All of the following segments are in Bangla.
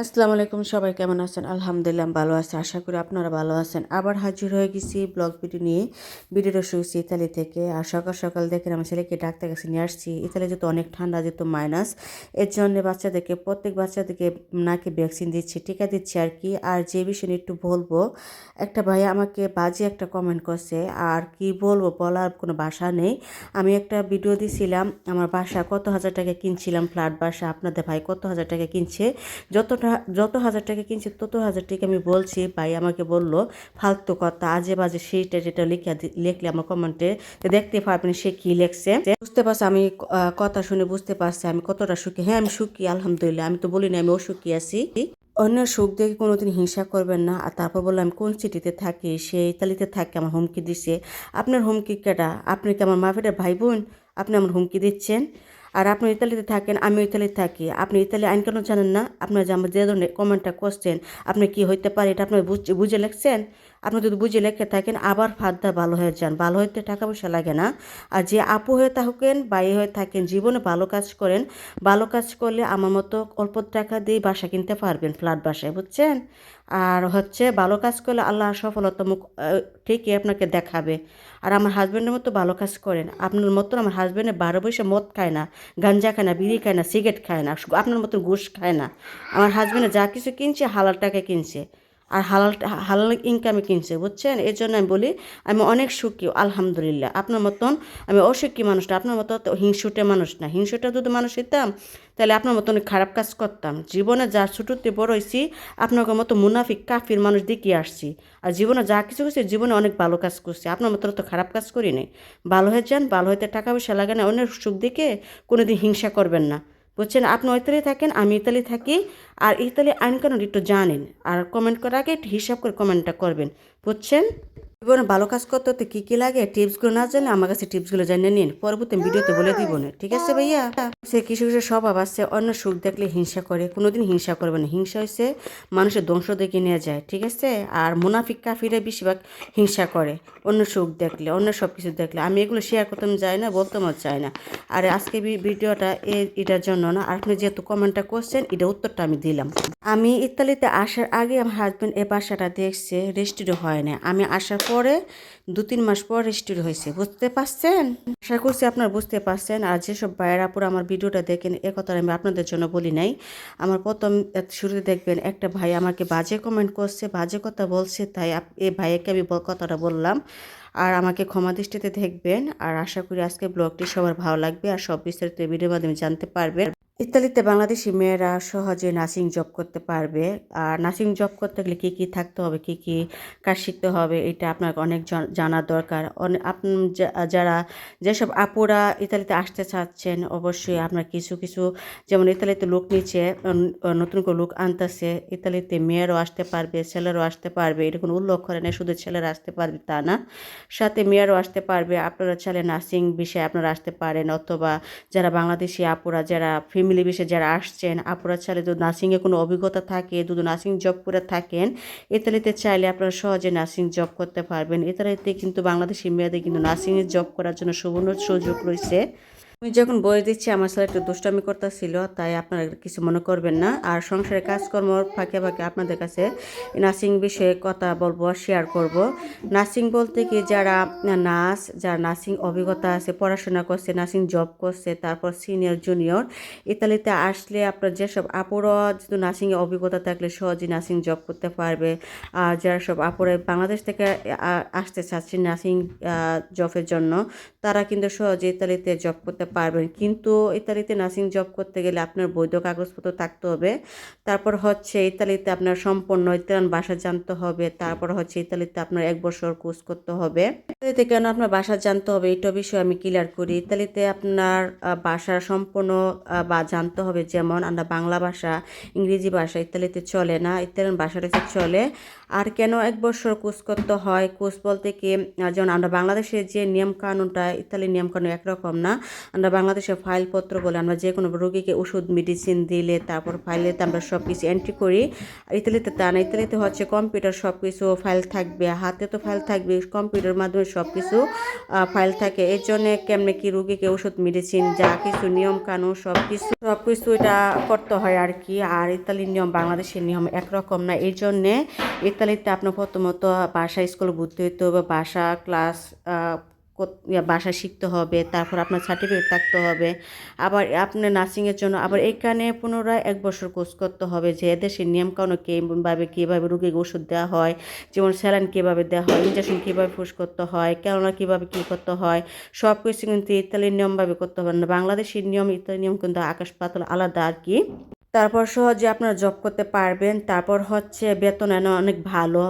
আসসালামু আলাইকুম, সবাই কেমন আছেন? আলহামদুলিল্লাহ ভালো আছি, আশা করি আপনারা ভালো আছেন। আবার হাজির হয়ে গেছি ব্লগ ভিডিও নিয়ে। ভিডিওটা শুয়েছি ইতালি থেকে। আর সকাল সকাল দেখেন আমার ছেলেকে ডাক্তার কাছে নিয়ে আসছি। ইতালি যেহেতু অনেক ঠান্ডা, যেহেতু মাইনাস এর জন্য বাচ্চাদেরকে, প্রত্যেক বাচ্চাদেরকে নাকি ভ্যাকসিন দিচ্ছি, টিকা দিচ্ছি আর কি। আর যে বিষয়ে একটু বলব, একটা ভাই আমাকে বাজে একটা কমেন্ট করছে, আর কি বলব বলার কোনো বাসা নেই। আমি একটা ভিডিও দিছিলাম, আমার বাসা কত হাজার টাকা কিনছিলাম ফ্ল্যাট বাসা, আপনাদের ভাই কত হাজার টাকা কিনছে যতটা যত হাজার টাকা কিনছে, তত হাজার টাকা আমি বলছি, ভাই আমাকে বলল, ফালতু কথা, আজে বাজে সেইটা যেটা লিখে লিখলে আমার কমেন্টে দেখতে পারবেন সে কি লিখছে। বুঝতে পারছে, আমি কথা শুনে বুঝতে পারছি, আমি কতটা সুখী। হ্যাঁ আমি সুখী, আলহামদুলিল্লাহ, আমি তো বলি না আমি অসুখী আছি। অন্য সুখ দেখে কোনোদিন হিংসা করবেন না, আর তারপর বললাম, আমি কোন সিটিতে থাকি? সে ইতালিতে থাকে, আমার হুমকি দিছে। আপনার হুমকি কেটা আপনি কি আমার মাফেটের ভাই বোন? আপনি আমার হুমকি দিচ্ছেন? আর আপনি ইতালিতে থাকেন আমি ইতালিতে থাকি। আপনি ইতালি আইন কেন জানেন না? আপনার যে আমার যে ধরনের কমেন্টটা করছেন, আপনি কি হইতে পারে? এটা আপনার বুঝ- লিখছেন? আপনি যদি বুঝে লেখে থাকেন, আবার ফাঁদটা ভালো হয়ে যান। ভালো হইতে টাকা পয়সা লাগে না। আর যে আপু হয়ে থাকেন বাই হয়ে থাকেন, জীবনে ভালো কাজ করেন। ভালো কাজ করলে আমার মতো অল্প টাকা দিয়ে বাসা কিনতে পারবেন, ফ্ল্যাট বাসায়, বুঝছেন? আর হচ্ছে ভালো কাজ করলে আল্লাহ সফলতা মুখ ঠিকই আপনাকে দেখাবে। আর আমার হাজব্যান্ডের মতো ভালো কাজ করেন। আপনার মতন আমার হাজব্যান্ডে বারো বয়সে মদ খায় না, গাঞ্জা খায় না, বিড়ি খায় না, সিগারেট খায় না, আপনার মতন ঘুষ খায় না। আমার হাজব্যান্ডে যা কিছু কিনছে, হালাল টাকা কিনছে। আর হালাল হালাল ইনকামে কিনছে, বুঝছেন? এর জন্য আমি বলি, আমি অনেক সুখী, আলহামদুলিল্লাহ। আপনার মতন আমি অসুখী মানুষ না আপনার মতো হিংসুটে মানুষ না। হিংসুটে যদি মানুষ হইতাম, তাহলে আপনার মতন খারাপ কাজ করতাম। জীবনে যা ছোটোতে বড় হয়েছি আপনার মতো মুনাফিক, কাফির মানুষ দেখিয়ে আসছি। আর জীবনে যা কিছু করছি, জীবনে অনেক ভালো কাজ করছি। আপনার মতো তো খারাপ কাজ করি নাই। ভালো হয়ে যান, ভালো হইতে টাকা পয়সা লাগে না, অন্যের সুখ দেখে কোনোদিন হিংসা করবেন না। বুঝছেন আপনি ওইতালি থাকেন, আমি ইতালি থাকি, আর ইতালি আইন কানুন একটু জানেন, আর কমেন্ট করার আগে একটু হিসাব করে কমেন্টটা করবেন। বুঝছেন জীবনে ভালো কাজ করতে হতে কী কী লাগে, টিপসগুলো না জানলে আমার কাছে টিপসগুলো জানিয়ে নিন। পরবর্তী ভিডিওতে বলে দিব না। ঠিক আছে ভাইয়া? সে কিছু কিছু স্বভাব আছে, অন্য সুখ দেখলে হিংসা করে, কোনোদিন হিংসা করবে না। হিংসা হয়েছে মানুষের ধ্বংস দেখে নিয়ে যায়, ঠিক আছে? আর মুনাফিক কাফিরে বেশিরভাগ হিংসা করে, অন্য সুখ দেখলে, অন্য সব কিছু দেখলে। আমি এগুলো শেয়ার করতাম যাই না বলতাম চাই না। আর আজকে ভিডিওটা এটার জন্য না, আর আপনি যেহেতু কমেন্টটা করছেন এটা উত্তরটা আমি দিলাম। আমি ইতালিতে আসার আগে আমার হাজব্যান্ড এ বাসাটা দেখছে রেজিস্ট্রি হয় না আমি আসার পরে দু তিন মাস পর রেজিস্ট্রি হয়েছে। বুঝতে পারছেন? আশা করছি আপনারা বুঝতে পারছেন। আর যেসব ভাইয়েরা পুরো আমার ভিডিওটা দেখেন, এ কথা আমি আপনাদের জন্য বলি নাই। আমার প্রথম শুরুতে দেখবেন, একটা ভাই আমাকে বাজে কমেন্ট করছে, বাজে কথা বলছে, তাই এই ভাইয়াকে আমি কথাটা বললাম। আর আমাকে ক্ষমা দৃষ্টিতে দেখবেন। আর আশা করি আজকে ব্লগটি সবার ভালো লাগবে। আর সব বিস্তারিত ভিডিওর মাধ্যমে জানতে পারবেন। ইতালিতে বাংলাদেশি মেয়েরা সহজে নার্সিং জব করতে পারবে। আর নার্সিং জব করতে গেলে কী কী থাকতে হবে, কী কী কাজ শিখতে হবে, এটা আপনার অনেক জানার দরকার। অনেক যারা যেসব আপুরা ইতালিতে আসতে চাচ্ছেন, অবশ্যই আপনার কিছু কিছু, যেমন ইতালিতে লোক নিচ্ছে নতুন করে লোক আনতেছে, ইতালিতে মেয়েরও আসতে পারবে, ছেলেরও আসতে পারবে, এটা কোনো উল্লেখ করে না শুধু ছেলেরা আসতে পারবে তা না। সাথে মেয়েরও আসতে পারবে, আপনারা ছেলে নার্সিং বিষয়ে আপনারা আসতে পারেন, অথবা যারা বাংলাদেশি আপুরা, যারা বিষয়ে যারা আসছেন আপনারা চাইলে যদি নার্সিংয়ে কোনো অভিজ্ঞতা থাকে যদি নার্সিং জব করে থাকেন, ইতালিতে চাইলে আপনারা সহজে নার্সিং জব করতে পারবেন। ইতালিতে কিন্তু বাংলাদেশি মেয়েদের কিন্তু নার্সিংয়ে জব করার জন্য সুবর্ণ সুযোগ রয়েছে। আমি যখন বই দিচ্ছি, আমার ছেলে একটু দুষ্টামি করতেছিল, তাই আপনারা কিছু মনে করবেন না। আর সংসারের কাজকর্ম ফাঁকে ফাঁকে আপনাদের কাছে নার্সিং বিষয়ে কথা বলব শেয়ার করব। নার্সিং বলতে কি, যারা নার্স, যারা নার্সিং অভিজ্ঞতা আছে, পড়াশোনা করছে, নার্সিং জব করছে, তারপর সিনিয়র জুনিয়র ইতালিতে আসলে আপনার যেসব আপুরা যদি নার্সিংয়ে অভিজ্ঞতা থাকলে সহজেই নার্সিং জব করতে পারবে। আর যারা সব আপুরা বাংলাদেশ থেকে আসতে চাচ্ছে নার্সিং জবের জন্য, তারা কিন্তু সহজে ইতালিতে জব করতে পারবেন। কিন্তু ইতালিতে নার্সিং জব করতে গেলে আপনার বৈধ কাগজপত্র থাকতে হবে। তারপর হচ্ছে ইতালিতে আপনার সম্পূর্ণ ইতালিয়ান ভাষা জানতে হবে। তারপর হচ্ছে ইতালিতে আপনার এক বছর কোর্স করতে হবে। ইতালিতে কেন আপনার ভাষা জানতে হবে? এইটা বিষয়ে আমি ক্লিয়ার করি। ইতালিতে আপনার ভাষা সম্পূর্ণ বা, জানতে হবে। যেমন আমরা বাংলা ভাষা, ইংরেজি ভাষা ইতালিতে চলে না। ইতালিয়ান ভাষাটা হচ্ছে চলে। আর কেন এক বছর কোর্স করতে হয়? কোর্স বলতে কি যেমন আমরা বাংলাদেশের যে নিয়ম কানুনটা ইতালির নিয়ম কানুন একরকম না। আমরা বাংলাদেশে ফাইলপত্র বলে আমরা যে কোনো রোগীকে ওষুধ মেডিসিন দিলে, তারপর ফাইলেতে আমরা সব কিছু এন্ট্রি করি। ইতালিতে তা না, ইতালিতে হচ্ছে কম্পিউটার সব কিছু ফাইল থাকবে, হাতে তো ফাইল থাকবে কম্পিউটার মাধ্যমে সব কিছু ফাইল থাকে। এর জন্যে কেমনে কি রোগীকে ওষুধ মেডিসিন যা কিছু নিয়ম কানুন সব কিছু সব কিছু এটা করতে হয় আর কি। আর ইতালির নিয়ম বাংলাদেশের নিয়ম একরকম না। এই জন্যে ইতালিতে আপনার প্রথমত ভাষা স্কুলে ভর্তি হইতে হবে ভাষা ক্লাস ভাষা শিখতে হবে, তারপর আপনার সার্টিফিকেট থাকতে হবে। আবার আপনার নার্সিংয়ের জন্য, আবার এখানে পুনরায় এক বছর কোর্স করতে হবে যে দেশের নিয়মকানুন কীভাবে কীভাবে রোগীকে ওষুধ দেওয়া হয়, যেমন স্যালাইন কীভাবে দেওয়া হয় ইঞ্জেকশন কীভাবে ফুস করতে হয়, কেননা কীভাবে কী করতে হয়, সব কিছু কিন্তু ইতালির নিয়মভাবে করতে হবে। না বাংলাদেশের নিয়ম, ইতালির নিয়ম কিন্তু আকাশ পাতল আলাদা আর কি। তারপর সহজে আপনারা জব করতে পারবেন। তারপর হচ্ছে বেতন এনে অনেক ভালো।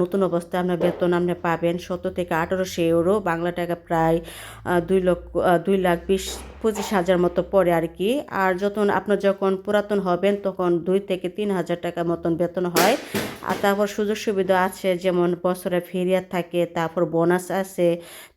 নতুন অবস্থায় আপনার বেতন আপনি পাবেন সতেরো থেকে আঠারোশো ইউরো বাংলা টাকা প্রায় দুই লক্ষ দুই লাখ বিশ, পঁচিশ হাজার মতো পড়ে আর কি। আর যখন আপনার যখন পুরাতন হবেন, তখন দুই থেকে তিন হাজার টাকা মতন বেতন হয়। আর তারপর সুযোগ সুবিধা আছে, যেমন বছরে ফেরিয়ার থাকে, তারপর বোনাস আছে।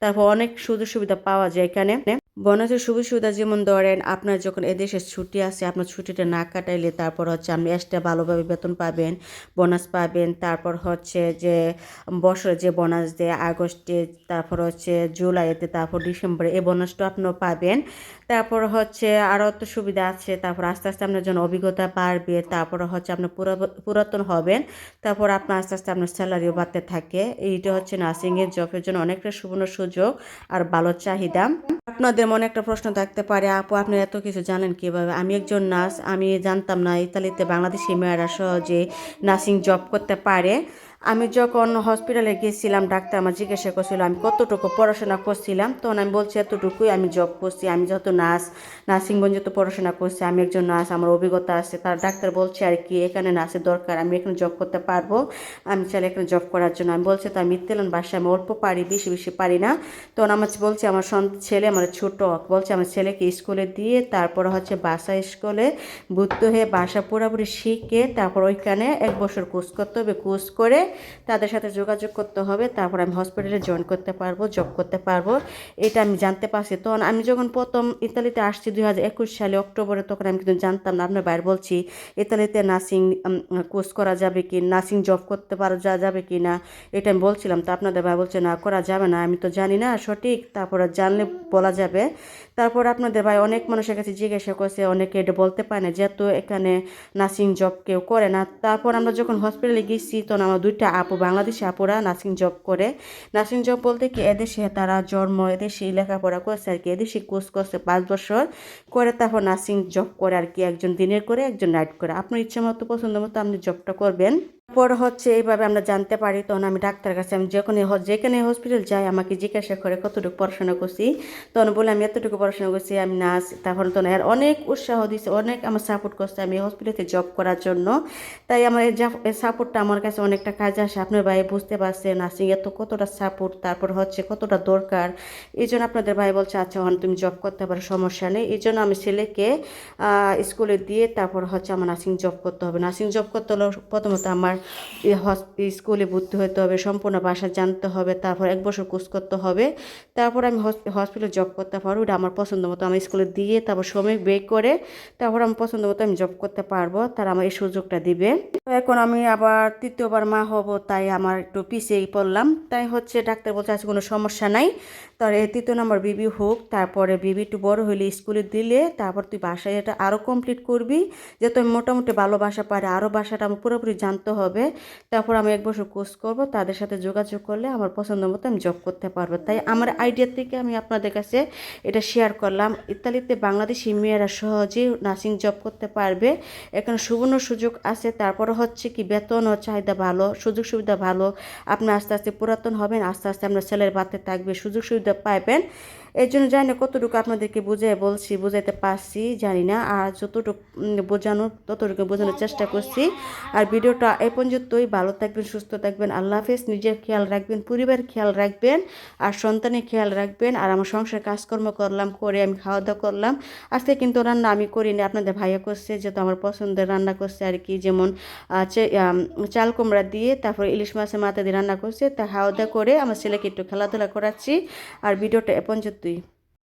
তারপর অনেক সুযোগ সুবিধা পাওয়া যায় এখানে। বোনাসের সুযোগ সুবিধা যেমন ধরেন, আপনার যখন এদেশে ছুটি আছে, আপনার ছুটিটা না কাটাইলে তারপর হচ্ছে আপনি এক্সট্রা ভালোভাবে বেতন পাবেন বোনাস পাবেন, তারপর হচ্ছে যে বছরে যে বোনাস দেয়, আগস্টে, তারপর হচ্ছে জুলাইতে, তারপর ডিসেম্বরে এই বোনাসটা আপনিও পাবেন। তারপর হচ্ছে আরও তো সুবিধা আছে, তারপর আস্তে আস্তে আপনার জন্য অভিজ্ঞতা বাড়বে, তারপর হচ্ছে আপনি পুরা- পুরাতন হবেন, তারপর আপনার আস্তে আস্তে আপনার স্যালারিও বাড়তে থাকে। এইটা হচ্ছে নার্সিংয়ের জবের জন্য অনেকটা সুবর্ণ সুযোগ আর ভালো চাহিদা। আপনাদের মনে একটা প্রশ্ন থাকতে পারে, আপু, আপনি এত কিছু জানেন কীভাবে? আমি একজন নার্স, আমি জানতাম না, ইতালিতে বাংলাদেশি মেয়েরা সহজে নার্সিং জব করতে পারে। আমি যখন হসপিটালে গিয়েছিলাম ডাক্তার আমার জিজ্ঞাসা করছিল, আমি কতটুকু পড়াশোনা করছিলাম? তখন আমি বলছি, এতটুকুই আমি জব করছি। আমি যত নার্স নার্সিং বোন যত পড়াশোনা করছি, আমি একজন নার্স আমার অভিজ্ঞতা আছে। তার ডাক্তার বলছে, আর কি, এখানে নার্সের দরকার, আমি এখানে জব করতে পারব। আমি চাইলে এখানে জব করার জন্য। আমি বলছি তো আমি ইত্তেলান বাসায় আমি অল্প পারি, বেশি বেশি পারি না। তখন আমার বলছে, আমার ছেলে আমার ছোট বলছে, আমার ছেলেকে স্কুলে দিয়ে তারপর হচ্ছে বাসা স্কুলে ভর্তি হয়ে বাসা পুরোপুরি শিখে তারপর ওইখানে এক বছর কোর্স করতে হবে। কোর্স করে তাদের সাথে যোগাযোগ করতে হবে, তারপর আমি হসপিটালে জয়েন করতে পারব জব করতে পারব। এটা আমি জানতে পারছি। তখন আমি যখন প্রথম ইতালিতে আসছি দুই হাজার একুশ সালে অক্টোবরে, তখন আমি কিন্তু জানতাম না, আপনার বাইরে বলছি ইতালিতে নার্সিং কোর্স করা যাবে কি? নার্সিং জব করতে পারা যাবে কি না? এটা আমি বলছিলাম। তো আপনাদের ভাই বলছে, না, করা যাবে না, আমি তো জানি না, সঠিক, তারপরে জানলে বলা যাবে। তারপর আপনাদের ভাই অনেক মানুষের কাছে জিজ্ঞাসা করছে, অনেকে এটা বলতে পারে না, যেহেতু এখানে নার্সিং জব কেউ করে না। তারপর আমরা যখন হসপিটালে গেছি, তখন আমার দুইটা আপু বাংলাদেশি আপুরা নার্সিং জব করে। নার্সিং জব বলতে কি, এদেশে তারা জন্ম, এদেশে লেখাপড়া করছে আর কি, এদেশে কোর্স করছে পাঁচ বছর করে তারপর নার্সিং জব করে আর কি, একজন দিনের করে, একজন নাইট করে। আপনার ইচ্ছা মতো, পছন্দ মতো আপনি জবটা করবেন। পর হচ্ছে এইভাবে আমরা জানতে পারি, তখন আমি ডাক্তার কাছে আমি যখন যেখানে হসপিটাল যাই, আমাকে জিজ্ঞাসা করে কতটুকু পড়াশোনা করছি। তখন বলে, আমি এতটুকু পড়াশোনা করছি, আমি নার্স। তখন তখন এর অনেক উৎসাহ দিচ্ছে অনেক আমার সাপোর্ট করছে আমি হসপিটালে জব করার জন্য। তাই আমার সাপোর্টটা আমার কাছে অনেকটা কাজে আসে। আপনার ভাই বুঝতে পারছে নার্সিং এত কতটা সাপোর্ট তারপর হচ্ছে কতটা দরকার। এই জন্য আপনাদের ভাই বলছে আচ্ছা হন তুমি জব করতে পারো, সমস্যা নেই। এই জন্য আমি ছেলেকে স্কুলে দিয়ে তারপর হচ্ছে আমার নার্সিং জব করতে হবে। নার্সিং জব করতে হলে প্রথমত আমার স্কুলে ভর্তি হতে হবে, সম্পূর্ণ ভাষা জানতে হবে, তারপর এক বছর কোর্স করতে হবে। তারপর আমি হসপিটালে জব করতে পারব এটা আমার পছন্দ মতো। আমি স্কুলে দিয়ে তারপর সময় বের করে তারপর আমি পছন্দ মতো আমি জব করতে পারব, তারা আমার এই সুযোগটা দিবে। এখন আমি আবার তৃতীয়বার মা হব, তাই আমার একটু পিছিয়ে পড়লাম। তাই হচ্ছে ডাক্তার বলছে আছে কোনো সমস্যা নাই। তার তৃতীয় নম্বর বিবি হোক, তারপরে বিবি একটু বড় হলে স্কুলে দিলে, তারপর তুই বাসায় এটা আরও কমপ্লিট করবি যে তুমি মোটামুটি ভালো বাসা পারি আরও বাসাটা আমার পুরোপুরি জানতে হবে। তারপর আমি এক বছর কোর্স করব, তাদের সাথে যোগাযোগ করলে আমার পছন্দ মতো আমি জব করতে পারব। তাই আমার আইডিয়া থেকে আমি আপনাদের কাছে এটা শেয়ার করলাম। ইতালিতে বাংলাদেশি মেয়েরা সহজেই নার্সিং জব করতে পারবে। এখানে সুবর্ণ সুযোগ আছে, তারপরে হচ্ছে কি বেতন ও চাহিদা ভালো, সুযোগ সুবিধা ভালো। আপনি আস্তে আস্তে পুরাতন হবেন, আস্তে আস্তে আপনার ছেলের বাড়তে থাকবে, সুযোগ সুবিধা পাইবেন। এর জন্য জানি না কতটুকু আপনাদেরকে বুঝাই বলছি, বুঝাইতে পারছি, জানি না। আর যতটুকু বোঝানোর, ততটুকু বোঝানোর চেষ্টা করছি। আর ভিডিওটা এ পর্যন্তই। ভালো থাকবেন, সুস্থ থাকবেন। আল্লাহ হাফেজ। নিজের খেয়াল রাখবেন, পরিবারের খেয়াল রাখবেন, আর সন্তানের খেয়াল রাখবেন। আর আমার সংসার কাজকর্ম করলাম, করে আমি খাওয়া দাওয়া করলাম। আজকে কিন্তু রান্না আমি করিনি, আপনাদের ভাইয়া করছে, যেহেতু আমার পছন্দের রান্না করছে আর কি। যেমন চাল কুমড়া দিয়ে, তারপর ইলিশ মাছের মাথা দিয়ে রান্না করছে। তা খাওয়া দাওয়া করে আমার ছেলেকে একটু খেলাধুলা করাচ্ছি। আর ভিডিওটা এ পর্যন্তই